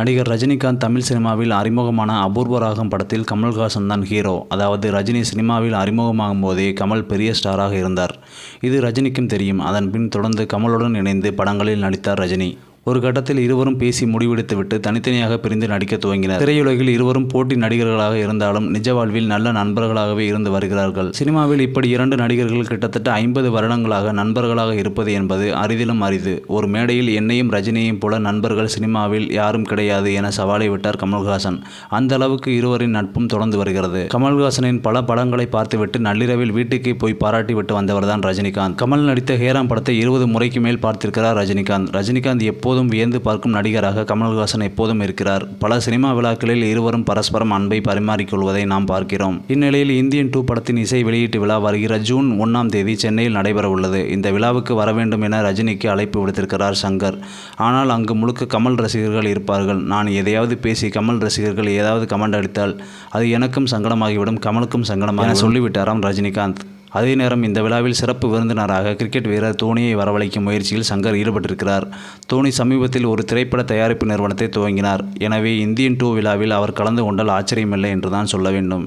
நடிகர் ரஜினிகாந்த் தமிழ் சினிமாவில் அறிமுகமான அபூர்வ ராகம் படத்தில் கமல்ஹாசன் தான் ஹீரோ. அதாவது ரஜினி சினிமாவில் அறிமுகமாகும் போதே கமல் பெரிய ஸ்டாராக இருந்தார். இது ரஜினிக்கும் தெரியும். அதன் பின் தொடர்ந்து கமலுடன் இணைந்து படங்களில் நடித்தார் ரஜினி. ஒரு கட்டத்தில் இருவரும் பேசி முடிவெடுத்துவிட்டு தனித்தனியாக பிரிந்து நடிக்க துவங்கினர். திரையுலகில் இருவரும் போட்டி நடிகர்களாக இருந்தாலும் நிஜ வாழ்வில் நல்ல நண்பர்களாகவே இருந்து வருகிறார்கள். சினிமாவில் இப்படி இரண்டு நடிகர்கள் கிட்டத்தட்ட ஐம்பது வருடங்களாக நண்பர்களாக இருப்பது என்பது அரிதிலும் அரிது. ஒரு மேடையில் என்னையும் ரஜினியையும் போல நண்பர்கள் சினிமாவில் யாரும் கிடையாது என சவாலை விட்டார் கமல்ஹாசன். அந்த அளவுக்கு இருவரின் நட்பும் தொடர்ந்து வருகிறது. கமல்ஹாசனின் பல படங்களை பார்த்துவிட்டு நள்ளிரவில் வீட்டுக்கே போய் பாராட்டி விட்டு வந்தவர்தான் ரஜினிகாந்த். கமல் நடித்த ஹேராம் படத்தை இருபது முறைக்கு மேல் பார்த்திருக்கிறார் ரஜினிகாந்த். ரஜினிகாந்த் எப்போதும் வியந்து பார்க்கும் நடிகராக கமல்ஹாசன் எப்போதும் இருக்கிறார். பல சினிமா விழாக்களில் இருவரும் பரஸ்பரம் அன்பை பரிமாறிக்கொள்வதை நாம் பார்க்கிறோம். இந்நிலையில் இந்தியன் டூ படத்தின் இசை வெளியீட்டு விழா வருகிற ஜூன் ஒன்றாம் தேதி சென்னையில் நடைபெற உள்ளது இந்த விழாவுக்கு வர வேண்டும் என ரஜினிக்கு அழைப்பு விடுத்திருக்கிறார் சங்கர். ஆனால் அங்கு முழுக்க கமல் ரசிகர்கள் இருப்பார்கள். நான் எதையாவது பேசி கமல் ரசிகர்கள் ஏதாவது கமெண்ட் அடித்தால் அது எனக்கும் சங்கடமாகிவிடும் கமலுக்கும் சங்கடமாக சொல்லிவிட்டாராம் ரஜினிகாந்த். அதே நேரம் இந்த விழாவில் சிறப்பு விருந்தினராக கிரிக்கெட் வீரர் தோனியை வரவழைக்கும் முயற்சியில் சங்கர் ஈடுபட்டிருக்கிறார். தோனி சமீபத்தில் ஒரு திரைப்பட தயாரிப்பு நிறுவனத்தை துவங்கினார். எனவே இந்தியன் டூ விழாவில் அவர் கலந்து கொண்டால் ஆச்சரியமில்லை என்றுதான் சொல்ல வேண்டும்.